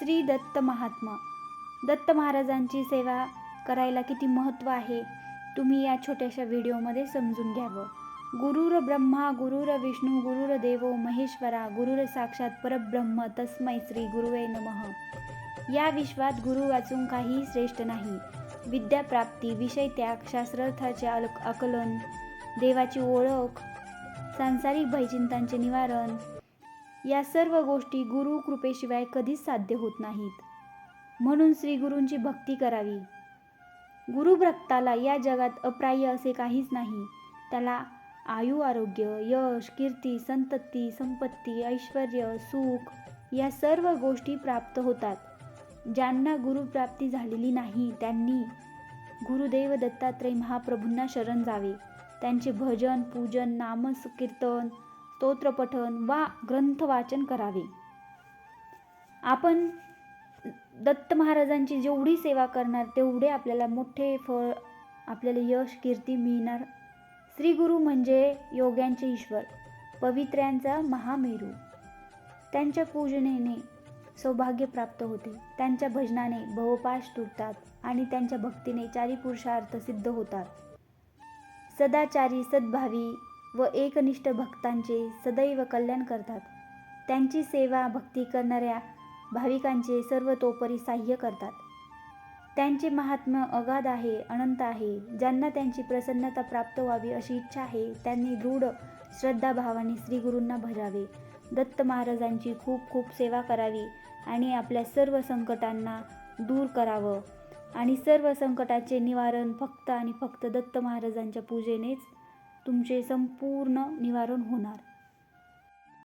श्री दत्त महात्मा. दत्त महाराजांची सेवा करायला किती महत्त्व आहे तुम्ही या छोट्याशा व्हिडिओमध्ये समजून घ्यावं. गुरुर ब्रह्मा गुरुर विष्णू गुरुर देवो महेश्वरा गुरुर साक्षात परब्रह्म तस्मै श्री गुरुवे नमः. या विश्वात गुरु वाचून काही श्रेष्ठ नाही. विद्याप्राप्ती विषय त्याग शास्त्रार्थाचे अल आकलन देवाची ओळख सांसारिक भयचिंतांचे निवारण या सर्व गोष्टी गुरु कृपेशिवाय कधीच साध्य होत नाहीत. म्हणून श्री गुरूंची भक्ती करावी. गुरुभक्ताला या जगात अप्राय असे काहीच नाही. त्याला आयु आरोग्य यश कीर्ती संतती संपत्ती ऐश्वर सुख या सर्व गोष्टी प्राप्त होतात. ज्यांना गुरुप्राप्ती झालेली नाही त्यांनी गुरुदेव दत्तात्रय महाप्रभूंना शरण जावे. त्यांचे भजन पूजन नामकीर्तन स्तोत्रपठन वा ग्रंथ वाचन करावे. आपण दत्त महाराजांची जेवढी सेवा करणार तेवढे आपल्याला मोठे फळ आपल्याला यश कीर्ती मिळणार. श्री गुरु म्हणजे योग्यांचे ईश्वर पवित्र्यांचा महामेरू. त्यांच्या पूजनेने सौभाग्य प्राप्त होते. त्यांच्या भजनाने भवपाश तुटतात आणि त्यांच्या भक्तीने चारी पुरुषार्थ सिद्ध होतात. सदाचारी सद्भावी व एकनिष्ठ भक्तांचे सदैव कल्याण करतात. त्यांची सेवा भक्ती करणाऱ्या भाविकांचे सर्वतोपरी सहाय्य साह्य करतात. त्यांचे महात्म्य अगाध आहे अनंत आहे. ज्यांना त्यांची प्रसन्नता प्राप्त व्हावी अशी इच्छा आहे त्यांनी दृढ श्रद्धाभावाने श्रीगुरूंना भजावे. दत्त महाराजांची खूप खूप सेवा करावी आणि आपल्या सर्व संकटांना दूर करावं. आणि सर्व संकटाचे निवारण फक्त आणि फक्त दत्त महाराजांच्या पूजेनेच तुमचे संपूर्ण निवारण होणार.